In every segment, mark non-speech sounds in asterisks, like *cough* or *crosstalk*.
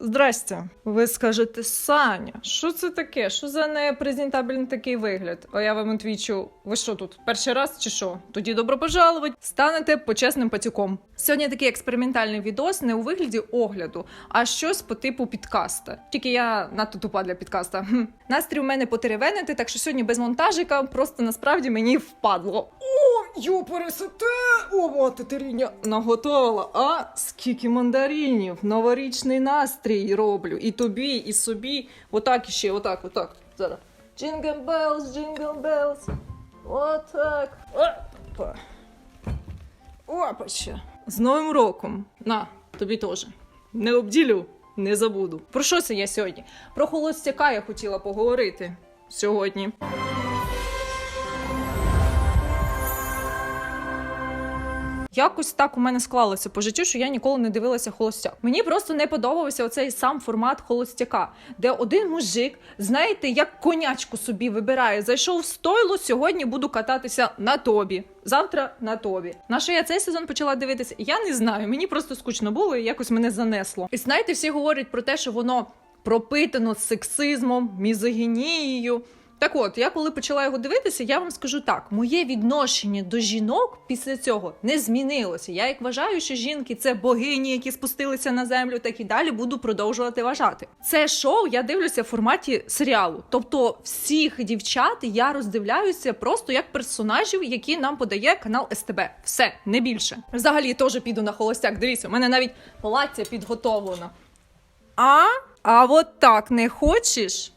Здрасте. Ви скажете, Саня, що це таке? Що за непрезентабельний такий вигляд? А я вам відвічу, ви що тут, перший раз чи що? Тоді добро пожаловать. Станете почесним пацюком. Сьогодні такий експериментальний відос не у вигляді огляду, а щось по типу підкаста. Тільки я надто тупа для підкаста. Хм. Настрій у мене потеревенити, так що сьогодні без монтажика просто насправді мені впадло. О, юпересете! О, мати теріння наготовила. А скільки мандаринів, новорічний настрій роблю. І тобі, і собі. Отак іще, отак, отак. Зараз. Jingle bells, jingle bells. Отак. Опа. Опача. З Новим роком. На, тобі теж. Не обділю, не забуду. Про що це я сьогодні? Про холостяка я хотіла поговорити сьогодні. Якось так у мене склалося по життю, що я ніколи не дивилася холостяк. Мені просто не подобався оцей сам формат холостяка, де один мужик, знаєте, як конячку собі вибирає, зайшов в стойло, сьогодні буду кататися на тобі. Завтра на тобі. На що я цей сезон почала дивитися? Я не знаю. Мені просто скучно було і якось мене занесло. І знаєте, всі говорять про те, що воно пропитано сексизмом, мізогінією. Так от, я коли почала його дивитися, я вам скажу так: моє відношення до жінок після цього не змінилося. Я як вважаю, що жінки це богині, які спустилися на землю, так і далі буду продовжувати вважати. Це шоу я дивлюся в форматі серіалу. Тобто всіх дівчат я роздивляюся просто як персонажів, які нам подає канал СТБ. Все, не більше. Взагалі теж піду на холостяк. Дивіться, у мене навіть плаття підготовлено. А? А от так не хочеш?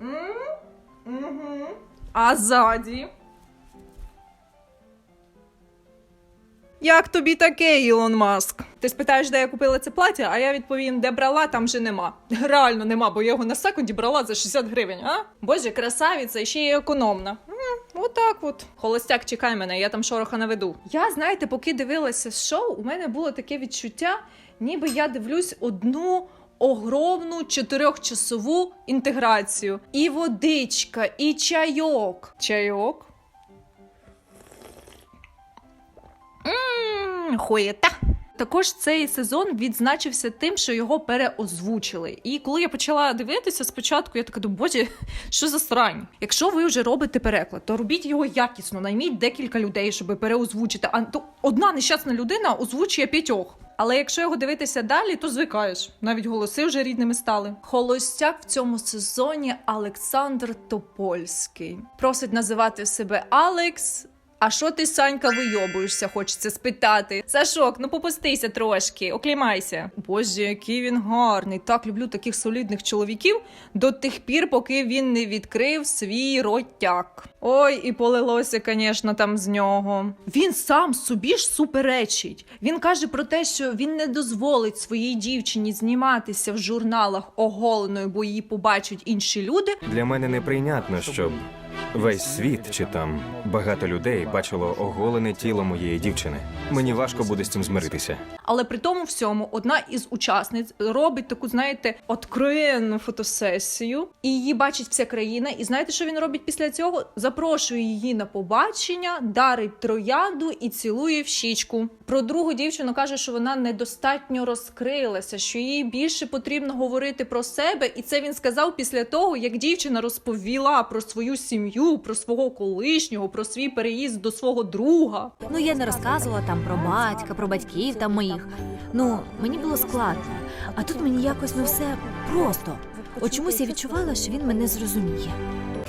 М? Угу. А ззаді? Як тобі таке, Ілон Маск? Ти спитаєш, де я купила це плаття, а я відповім, де брала, там же нема. Реально нема, бо я його на секунді брала за 60 гривень, а? Боже, красавиця, і ще й економна. Отак от. Холостяк, чекай мене, я там шороха наведу. Я, знаєте, поки дивилася шоу, у мене було таке відчуття, ніби я дивлюсь одну огромну чотирьохчасову інтеграцію. І водичка, і чайок. Чайок? Ммм, хуєта. Також цей сезон відзначився тим, що його переозвучили. І коли я почала дивитися спочатку, я така думаю, боже, що за срань? Якщо ви вже робите переклад, то робіть його якісно, найміть декілька людей, щоб переозвучити. А то одна нещасна людина озвучує п'ятьох. Але якщо його дивитися далі, то звикаєш. Навіть голоси вже рідними стали. Холостяк в цьому сезоні Олександр Топольський. Просить називати себе Алекс. А що ти, Санька, вийобуєшся, хочеться спитати. Сашок, ну попустися трошки, оклімайся. Боже, який він гарний. Так люблю таких солідних чоловіків до тих пір, поки він не відкрив свій ротяк. Ой, і полилося, звісно, там з нього. Він сам собі ж суперечить. Він каже про те, що він не дозволить своїй дівчині зніматися в журналах оголеною, бо її побачать інші люди. Для мене неприйнятно, щоб весь світ чи там багато людей бачило оголене тіло моєї дівчини. Мені важко буде з цим змиритися. Але при тому всьому одна із учасниць робить таку, знаєте, откровенну фотосесію, і її бачить вся країна. І знаєте, що він робить після цього? Запрошує її на побачення, дарить троянду і цілує в щічку. Про другу дівчину каже, що вона недостатньо розкрилася, що їй більше потрібно говорити про себе. І це він сказав після того, як дівчина розповіла про свою сім'ю, про свого колишнього, про свій переїзд до свого друга. Ну я не розказувала там про батька, про батьків там моїх. Ну мені було складно. А тут мені якось ну все просто. От чомусь я відчувала, що він мене зрозуміє.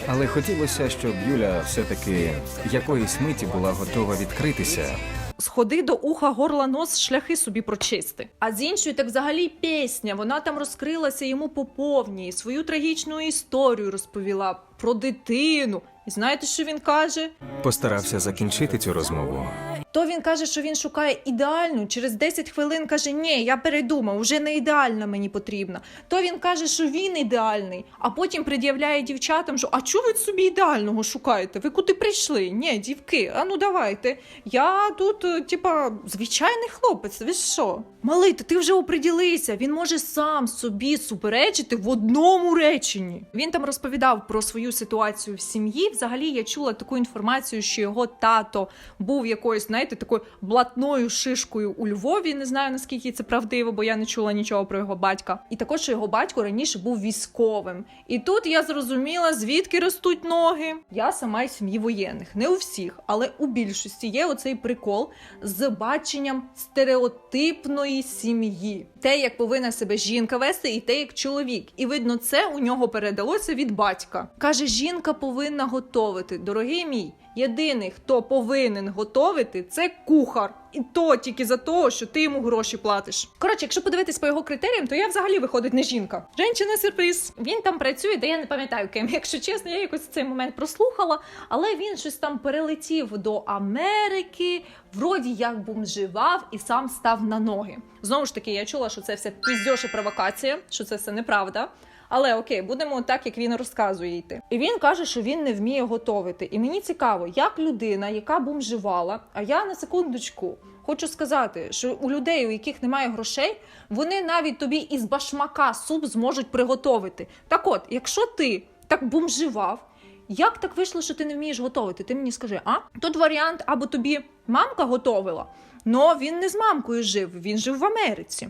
Але хотілося, щоб Юля все-таки якоїсь миті була готова відкритися. Сходи до уха, горла, нос, шляхи собі прочисти. А з іншої, так взагалі пісня. Вона там розкрилася йому по повній, свою трагічну історію розповіла про дитину. І знаєте, що він каже? Постарався закінчити цю розмову. То він каже, що він шукає ідеальну. Через 10 хвилин каже: Ні, я передумав, вже не ідеальна мені потрібна. То він каже, що він ідеальний, а потім пред'являє дівчатам, що а чого ви собі ідеального шукаєте? Ви куди прийшли? Ні, дівки, а ну давайте. Я тут, е, типа, звичайний хлопець. Ви що? Малий, та ти вже оприділися. Він може сам собі суперечити в одному реченні. Він там розповідав про свою ситуацію в сім'ї. Взагалі я чула таку інформацію, що його тато був якоюсь, знаєте, такою блатною шишкою у Львові. Не знаю наскільки це правдиво, бо я не чула нічого про його батька. І також що його батько раніше був військовим. І тут я зрозуміла, звідки ростуть ноги. Я сама із сім'ї воєнних, не у всіх, але у більшості є оцей прикол з баченням стереотипної сім'ї. Те, як повинна себе жінка вести, і те, як чоловік. І видно, це у нього передалося від батька. Каже, жінка повинна готовити. Дорогий мій, єдиний, хто повинен готовити, це кухар. І то тільки за того, що ти йому гроші платиш. Коротше, якщо подивитись по його критеріям, то я взагалі виходить не жінка. Женщина сюрприз. Він там працює, де я не пам'ятаю ким. Якщо чесно, я якось цей момент прослухала, але він щось там перелетів до Америки, вроді як бомживав і сам став на ноги. Знову ж таки, я чула, що це все піздьоша провокація, що це все неправда. Але окей, будемо так, як він розказує йти. І він каже, що він не вміє готовити. І мені цікаво, як людина, яка бомживала, а я на секундочку хочу сказати, що у людей, у яких немає грошей, вони навіть тобі із башмака суп зможуть приготовити. Так от, якщо ти так бомживав, як так вийшло, що ти не вмієш готувати? Ти мені скажи, а? Тут варіант або тобі мамка готовила, але він не з мамкою жив, він жив в Америці.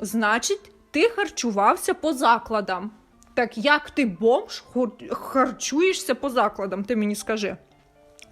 Значить, ти харчувався по закладам. Так як ти бомж харчуєшся по закладам, ти мені скажи.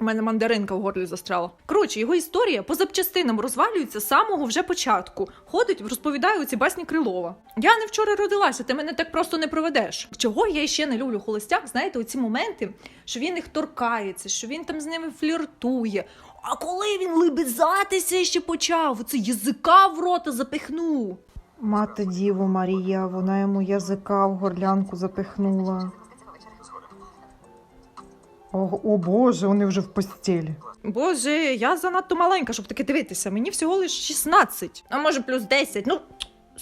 У мене мандаринка в горлі застряла. Коротше, його історія по запчастинам розвалюється з самого вже початку. Ходить, розповідає ці басні Крилова. Я не вчора родилася, ти мене так просто не проведеш. Чого я ще не люблю холостяк? Знаєте, оці моменти, що він їх торкається, що він там з ними фліртує. А коли він либизатися ще почав, оце язика в рота запихнув. Мати Діву Марія, вона йому язика в горлянку запихнула. О, о Боже, вони вже в постілі. Боже, я занадто маленька, щоб таке дивитися. Мені всього лиш 16, а може плюс 10. Ну.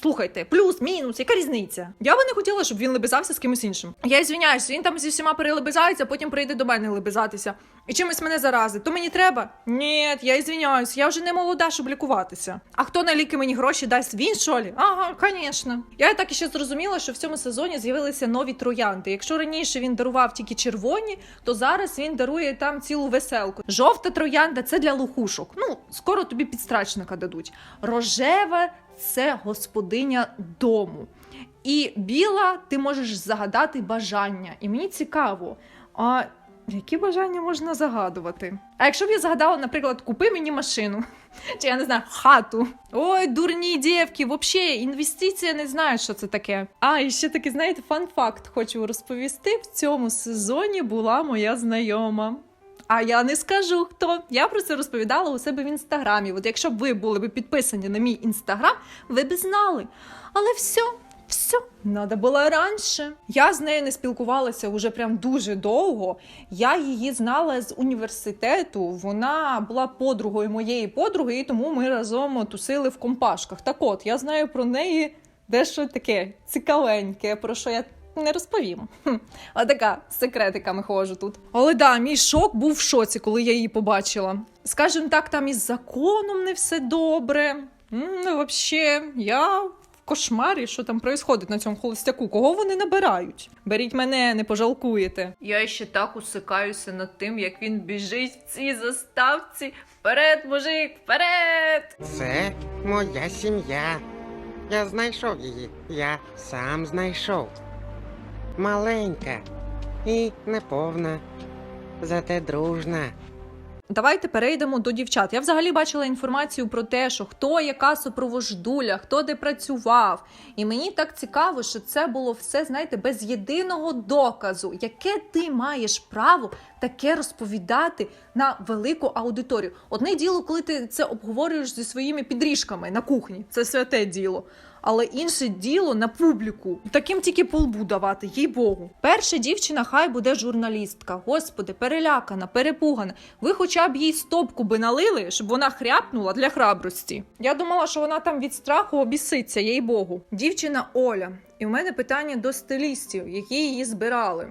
Слухайте, плюс, мінус, яка різниця? Я би не хотіла, щоб він лебезався з кимось іншим. Я звіняюся, він там зі всіма перелебезається, потім прийде до мене лебезатися. І чимось мене заразить. То мені треба? Ні, я звіняюсь, я вже не молода, щоб лікуватися. А хто на ліки мені гроші дасть? Він що лі? Ага, звісно. Я так іще зрозуміла, що в цьому сезоні з'явилися нові троянди. Якщо раніше він дарував тільки червоні, то зараз він дарує там цілу веселку. Жовта троянда це для лохушок. Ну, скоро тобі підстрачника дадуть. Рожева це господиня дому. І біла ти можеш загадати бажання. І мені цікаво, а які бажання можна загадувати? А якщо б я загадала, наприклад, купи мені машину, *laughs* чи я не знаю, хату. Ой, дурні дівки, взагалі, інвестиція не знаю, що це таке. А, і ще такий, знаєте, фан-факт хочу розповісти. В цьому сезоні була моя знайома. А я не скажу хто. Я про це розповідала у себе в інстаграмі. От якщо б ви були б підписані на мій інстаграм, ви б знали. Але все, все, треба було раніше. Я з нею не спілкувалася вже прям дуже довго. Я її знала з університету. Вона була подругою моєї подруги, і тому ми разом тусили в компашках. Так от, я знаю про неї дещо таке цікавеньке, про що я не розповім. Хм, а така з секретиками ходжу тут. Але да, мій шок був в шоці, коли я її побачила. Скажем так, там із законом не все добре. Ну, взагалі, я в кошмарі, що там происходить на цьому холостяку. Кого вони набирають? Беріть мене, не пожалкуєте. Я ще так усикаюся над тим, як він біжить в цій заставці. Вперед, мужик, вперед! Це моя сім'я. Я знайшов її. Я сам знайшов. Маленька і неповна, зате дружна. Давайте перейдемо до дівчат. Я взагалі бачила інформацію про те, що хто яка супровождуля, хто де працював. І мені так цікаво, що це було все, знаєте, без єдиного доказу, яке ти маєш право таке розповідати на велику аудиторію. Одне діло, коли ти це обговорюєш зі своїми підріжками на кухні, це святе діло. Але інше діло на публіку. Таким тільки полбу давати, їй Богу. Перша дівчина хай буде журналістка. Господи, перелякана, перепугана. Ви хоча б їй стопку би налили, щоб вона хряпнула для храбрості. Я думала, що вона там від страху обіситься, їй Богу. Дівчина Оля. І в мене питання до стилістів, які її збирали.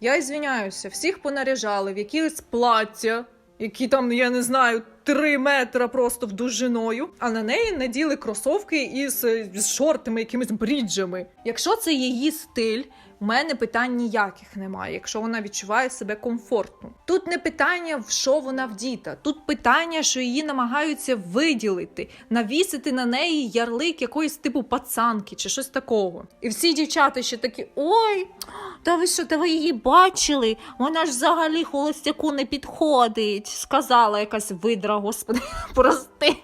Я ізвиняюся, всіх понаряжали в якісь плаття, які там, я не знаю, три метра просто вдовжиною, а на неї наділи кросовки із, із шортами, якимись бріджами. Якщо це її стиль, у мене питань ніяких немає, якщо вона відчуває себе комфортно. Тут не питання, в що вона вдіта. Тут питання, що її намагаються виділити, навісити на неї ярлик якоїсь типу пацанки чи щось такого. І всі дівчата ще такі: ой, та ви що, та ви її бачили? Вона ж взагалі холостяку не підходить, сказала якась видра, господи, *laughs* прости.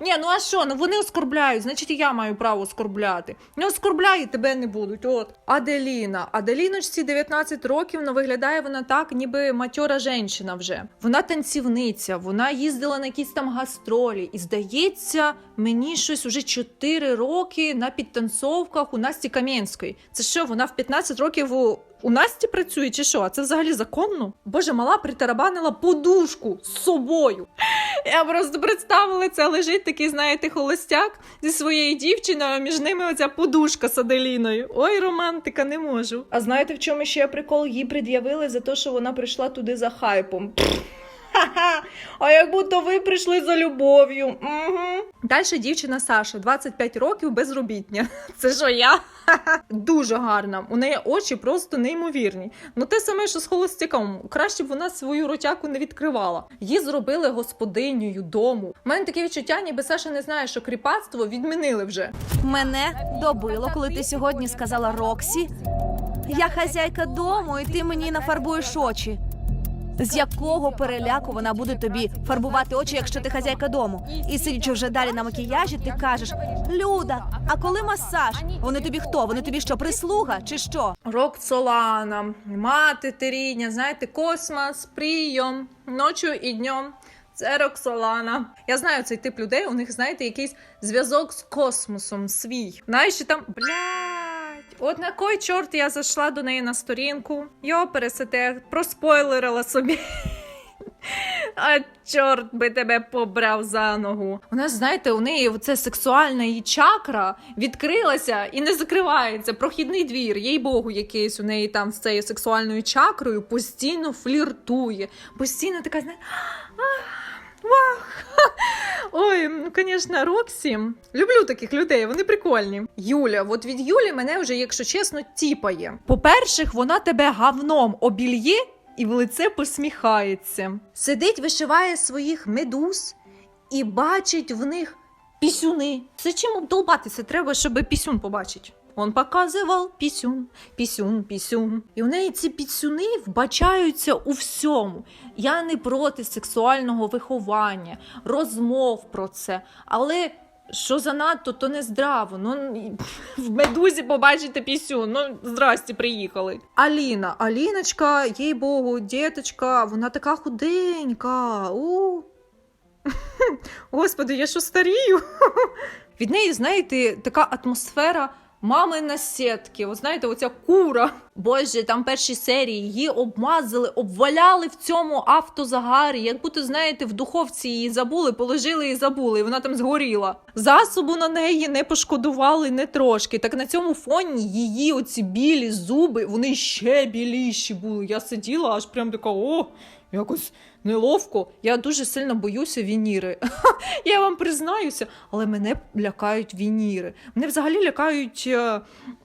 Ні, ну а що? Ну вони оскорбляють, значить і я маю право оскорбляти. Не оскорбляю, тебе не будуть. От. Аделіна. Аделіночці 19 років, але виглядає вона так, ніби матьора жінка вже. Вона танцівниця, вона їздила на якісь там гастролі. І здається, мені щось уже 4 роки на підтанцовках у Насті Кам'янської. Це що, вона в 15 років у. У Насті працює чи що? А це взагалі законно? Боже, мала притарабанила подушку з собою. Я просто представила це лежить такий, знаєте, холостяк зі своєю дівчиною, а між ними оця подушка з Аделіною. Ой, романтика, не можу. А знаєте, в чому ще прикол? Їй пред'явили за те, що вона прийшла туди за хайпом. Ха-ха, а як будто ви прийшли за любов'ю. Угу. Далі дівчина Саша, 25 років, безробітня. *laughs* Це що я? *laughs* Дуже гарна. У неї очі просто неймовірні. Ну те саме, що з холостяком. Краще б вона свою ротяку не відкривала. Її зробили господинею дому. У мене таке відчуття, ніби Саша не знає, що кріпацтво відмінили вже. Мене добило, коли ти сьогодні сказала Роксі. Я хазяйка дому, і ти мені нафарбуєш очі. З якого переляку вона буде тобі фарбувати очі, якщо ти хазяйка дому? І сидячи вже далі на макіяжі, ти кажеш: Люда, а коли масаж? Вони тобі хто? Вони тобі що, прислуга чи що? Роксолана, мати Терідня, знаєте, космос, прийом, ночі і днем. Це Роксолана. Я знаю цей тип людей. У них, знаєте, якийсь зв'язок з космосом свій. Знаєш, там блядь, от на кой чорт я зайшла до неї на сторінку. Йо, пересете, проспойлерила собі. *laughs* А чорт би тебе побрав за ногу. У нас, знаєте, у неї це сексуальна її чакра відкрилася і не закривається. Прохідний двір, їй Богу, якийсь у неї там з цією сексуальною чакрою постійно фліртує. Постійно така, знаєте, Вах! *laughs* Ой, ну, звісно, Роксі. Люблю таких людей, вони прикольні. Юля, от від Юлі мене вже, якщо чесно, тіпає. По-перше, вона тебе гавном обільє і в лице посміхається. Сидить, вишиває своїх медуз і бачить в них пісюни. Це чим обдолбатися треба, щоб пісюн побачить. Он показував пісюн, пісюн, пісюн. І у неї ці пісюни вбачаються у всьому. Я не проти сексуального виховання, розмов про це. Але що занадто, то не здраво. Ну в медузі побачите пісюн. Ну здрасті, приїхали. Аліна, Аліночка, їй богу, діточка, вона така худенька. У. *laughs* Господи, я що старію? *laughs* Від неї, знаєте, така атмосфера мами на сітки. От знаєте, оця кура. Боже, там перші серії її обмазали, обваляли в цьому автозагарі. Як будто, знаєте, в духовці її забули, положили і забули, і вона там згоріла. Засобу на неї не пошкодували не трошки. Так на цьому фоні її оці білі зуби, вони ще біліші були. Я сиділа, аж прям така, о, якось неловко. Я дуже сильно боюся вініри. *laughs* Я вам признаюся, але мене лякають вініри. Мене взагалі лякають е,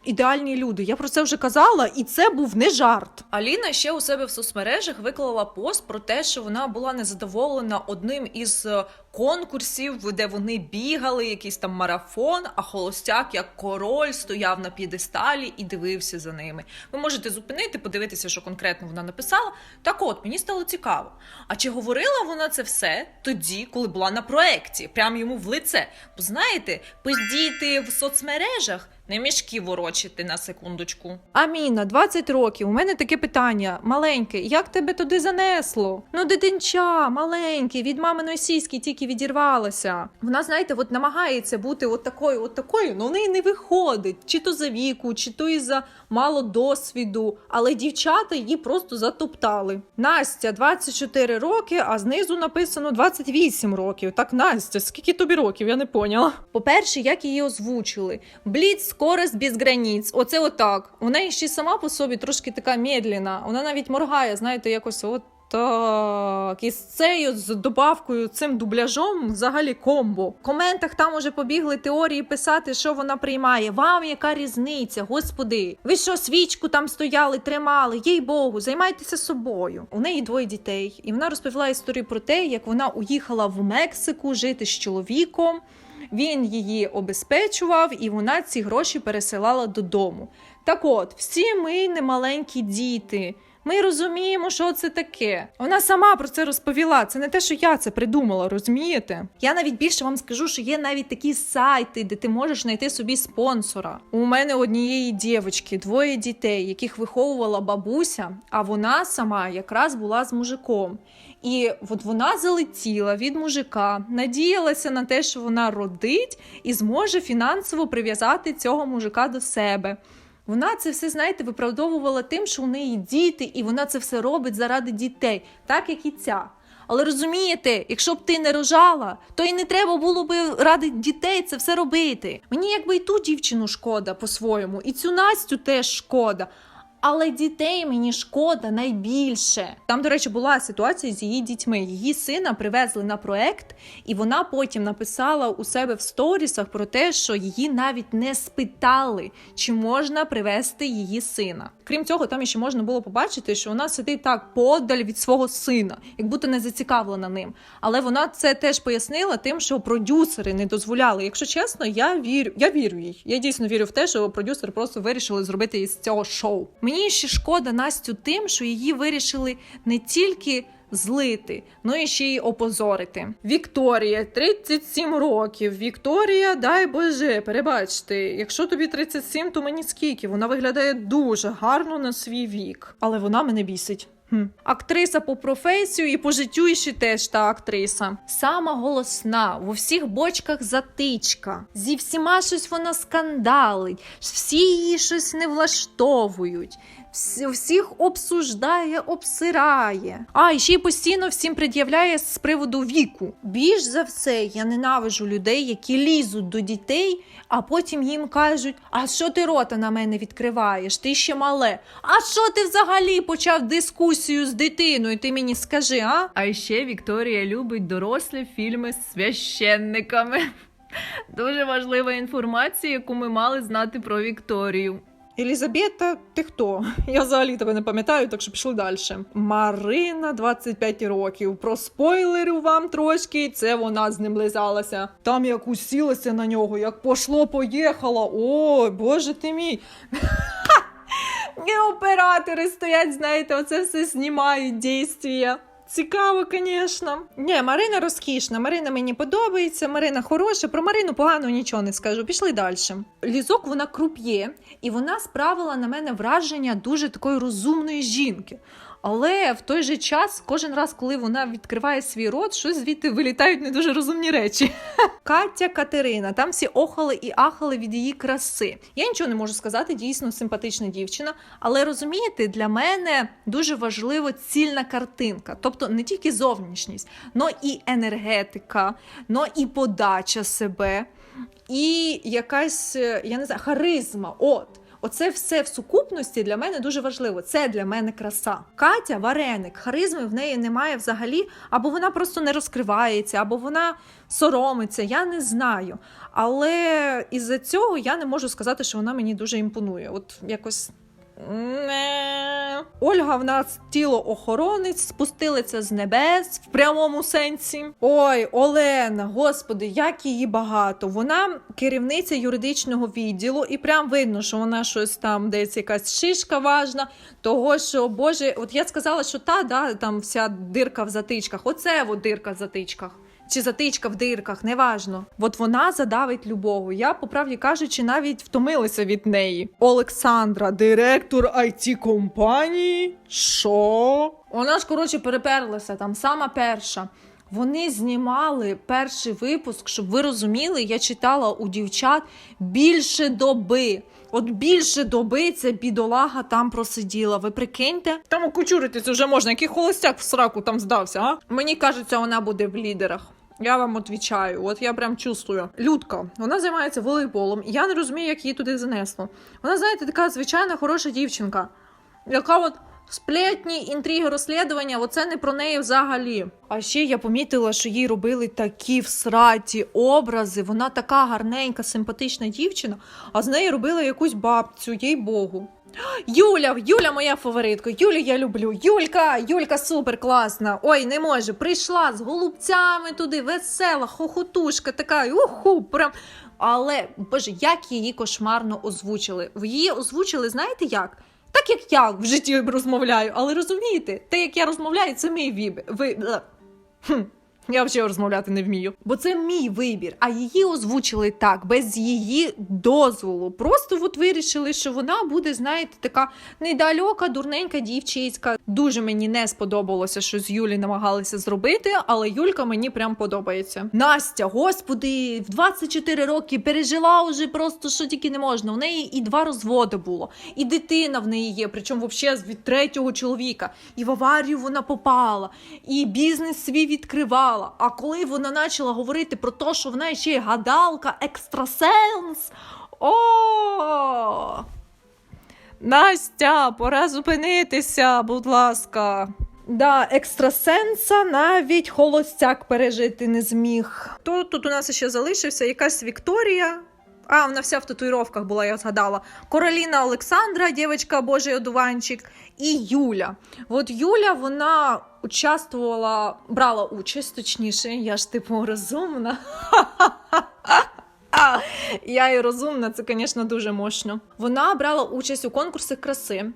ідеальні люди. Я про це вже казала, і це був не жарт. Аліна ще у себе в соцмережах виклала пост про те, що вона була незадоволена одним із е, конкурсів, де вони бігали, якийсь там марафон, а холостяк як король стояв на п'єдесталі і дивився за ними. Ви можете зупинити, подивитися, що конкретно вона написала. Так от, мені стало цікаво. А чи говорила вона це все тоді, коли була на проекті, прямо йому в лице? Бо знаєте, пиздіти в соцмережах не мішки ворочити на секундочку. Аміна, 20 років. У мене таке питання маленьке. Як тебе туди занесло? Ну, дитинча, маленький, від маминої сіськи тільки відірвалася. Вона, знаєте, от намагається бути от такою, от такою, але в неї не виходить. Чи то за віку, чи то із за мало досвіду. Але дівчата її просто затоптали. Настя 24 роки, а знизу написано 28 років. Так, Настя, скільки тобі років? Я не поняла. По-перше, як її озвучили? Бліц, скорость без границь. Оце отак. Вона ще сама по собі трошки така медлена. Вона навіть моргає, знаєте, якось от Так, і з з добавкою, цим дубляжом взагалі комбо. В коментах там уже побігли теорії писати, що вона приймає. Вам яка різниця, господи? Ви що, свічку там стояли, тримали? Їй Богу, займайтеся собою. У неї двоє дітей, і вона розповіла історію про те, як вона уїхала в Мексику жити з чоловіком. Він її обезпечував, і вона ці гроші пересилала додому. Так от, всі ми не маленькі діти. Ми розуміємо, що це таке. Вона сама про це розповіла. Це не те, що я це придумала, розумієте? Я навіть більше вам скажу, що є навіть такі сайти, де ти можеш знайти собі спонсора. У мене однієї дівчинки, двоє дітей, яких виховувала бабуся, а вона сама якраз була з мужиком. І от вона залетіла від мужика, надіялася на те, що вона родить і зможе фінансово прив'язати цього мужика до себе. Вона це все, знаєте, виправдовувала тим, що у неї діти, і вона це все робить заради дітей, так як і ця. Але розумієте, якщо б ти не рожала, то і не треба було б ради дітей це все робити. Мені якби і ту дівчину шкода по-своєму, і цю Настю теж шкода. Але дітей мені шкода найбільше. Там, до речі, була ситуація з її дітьми. Її сина привезли на проект, і вона потім написала у себе в сторісах про те, що її навіть не спитали, чи можна привезти її сина. Крім цього, там ще можна було побачити, що вона сидить так подаль від свого сина, як будто не зацікавлена ним. Але вона це теж пояснила тим, що продюсери не дозволяли. Якщо чесно, я вірю, я вірю їй. Я дійсно вірю в те, що продюсери просто вирішили зробити із цього шоу. Мені ще шкода Настю тим, що її вирішили не тільки. Злити, ну і ще й опозорити. Вікторія, 37 років. Вікторія, дай Боже, перебачте. Якщо тобі 37, то мені скільки? Вона виглядає дуже гарно на свій вік. Але вона мене бісить. Хм. Актриса по професію і по життю і ще теж та актриса. Сама голосна, в усіх бочках затичка. Зі всіма щось вона скандалить, всі її щось не влаштовують. Всі- Всіх обсуждає, обсирає. А, і ще й постійно всім пред'являє з приводу віку. Більш за все, я ненавижу людей, які лізуть до дітей, а потім їм кажуть: А що ти рота на мене відкриваєш? Ти ще мале. А що ти взагалі почав дискусію з дитиною? Ти мені скажи, а? А ще Вікторія любить дорослі фільми з священниками. *laughs* Дуже важлива інформація, яку ми мали знати про Вікторію. Елізабета, ти хто? *laughs* Я взагалі тебе не пам'ятаю, так що пішли далі. Марина, 25 років. Проспойлерю вам трошки, це вона з ним лизалася. Там як усілася на нього, як пошло, поїхала. Ой, боже ти мій. *laughs* І оператори стоять, знаєте, оце все знімають дійствія. Цікаво, звісно. Ні, Марина розкішна. Марина мені подобається. Марина хороша. Про Марину погано нічого не скажу. Пішли далі. Лізок вона круп'є, і вона справила на мене враження дуже такої розумної жінки. Але в той же час, кожен раз, коли вона відкриває свій рот, щось звідти вилітають не дуже розумні речі. *laughs* Катя Катерина, там всі охали і ахали від її краси. Я нічого не можу сказати, дійсно симпатична дівчина. Але розумієте, для мене дуже важливо цільна картинка, тобто не тільки зовнішність, но і енергетика, но і подача себе, і якась, е, я не знаю, харизма. От. Оце все в сукупності для мене дуже важливо. Це для мене краса. Катя вареник, харизми в неї немає взагалі, або вона просто не розкривається, або вона соромиться. Я не знаю. Але із-за цього я не можу сказати, що вона мені дуже імпонує. От якось. Ольга в нас тіло охоронець, спустилися з небес в прямому сенсі. Ой, Олена, господи, як її багато. Вона керівниця юридичного відділу, і прям видно, що вона щось там, десь якась шишка важна. Того, що Боже, от я сказала, що та да, там вся дирка в затичках. Оце от дирка в затичках. Чи затичка в дирках, неважно. От вона задавить любого. Я, по правді кажучи, навіть втомилася від неї. Олександра, директор it компанії. Що? Вона ж, коротше, переперлася там, сама перша. Вони знімали перший випуск, щоб ви розуміли, я читала у дівчат більше доби. От більше доби ця бідолага там просиділа. Ви прикиньте? Там окучуритись вже можна, який холостяк в сраку там здався, а? Мені кажеться, вона буде в лідерах. Я вам відповідаю, от я прям чувствую. Людка, вона займається волейболом, я не розумію, як її туди занесло. Вона, знаєте, така звичайна хороша дівчинка, яка от Сплетні, інтриги, розслідування, оце не про неї взагалі. А ще я помітила, що їй робили такі всраті образи. Вона така гарненька, симпатична дівчина, а з неї робили якусь бабцю, їй богу. Юля, Юля моя фаворитка. Юлю я люблю. Юлька, Юлька супер класна. Ой, не може. Прийшла з голубцями туди, весела, хохотушка, така уху, прям. Але боже, як її кошмарно озвучили. Її озвучили, знаєте як? Так як я в житті розмовляю, але розумієте, те, як я розмовляю, це мій вибір. Ви... Хм. Я взагалі розмовляти не вмію. Бо це мій вибір, а її озвучили так, без її дозволу. Просто от вирішили, що вона буде, знаєте, така недалека, дурненька дівчиська. Дуже мені не сподобалося, що з Юлі намагалися зробити, але Юлька мені прям подобається. Настя, господи, в 24 роки пережила уже просто що тільки не можна. У неї і два розводи було, і дитина в неї є, причому взагалі від третього чоловіка. І в аварію вона попала, і бізнес свій відкривала. А коли вона почала говорити про те, що вона ще й гадалка, екстрасенс. О! Настя, пора зупинитися, будь ласка. Да, екстрасенса навіть холостяк пережити не зміг. Хто тут у нас ще залишився? Якась Вікторія. А, вона вся в татуїровках була, я згадала. Короліна Олександра, дівчинка Божий одуванчик, і Юля. От Юля, вона участвувала, брала участь, точніше, я ж типу розумна. Я і розумна, це, звісно, дуже мощно. Вона брала участь у конкурсах краси,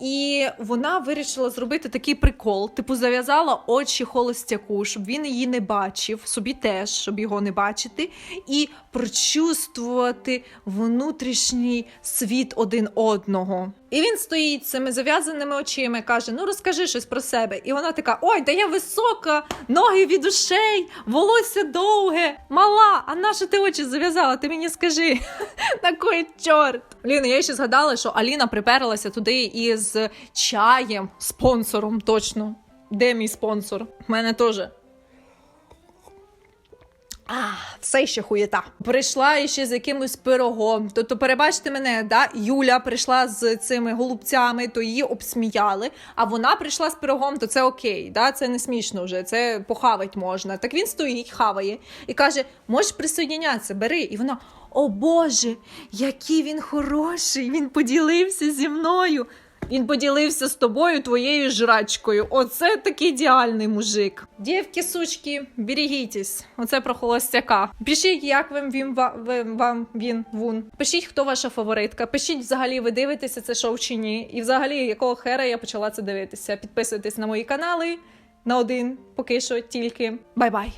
і вона вирішила зробити такий прикол: типу, зав'язала очі холостяку, щоб він її не бачив, собі теж, щоб його не бачити, і прочувствувати внутрішній світ один одного. І він стоїть цими зав'язаними очима, каже: Ну розкажи щось про себе. І вона така: Ой, да я висока, ноги від ушей, волосся довге, мала. А на що ти очі зав'язала? Ти мені скажи. *laughs* На кой чорт? Блін, я ще згадала, що Аліна приперлася туди із чаєм, спонсором точно. Де мій спонсор? У мене теж. А, все ще хуєта. Прийшла іще з якимось пирогом. Тобто, перебачте мене, да? Юля прийшла з цими голубцями, то її обсміяли. А вона прийшла з пирогом, то це окей, да? це не смішно вже, це похавать можна. Так він стоїть, хаває і каже: можеш присоединятися, бери. І вона: О Боже, який він хороший! Він поділився зі мною. Він поділився з тобою твоєю жрачкою. Оце такий ідеальний мужик. Дівки, сучки, берегітесь. Оце про холостяка. Пишіть, як вам він ва- вам він вун. Пишіть, хто ваша фаворитка. Пишіть, взагалі, ви дивитеся це шоу чи ні. І взагалі, якого хера я почала це дивитися. Підписуйтесь на мої канали. На один поки що тільки. Бай-бай.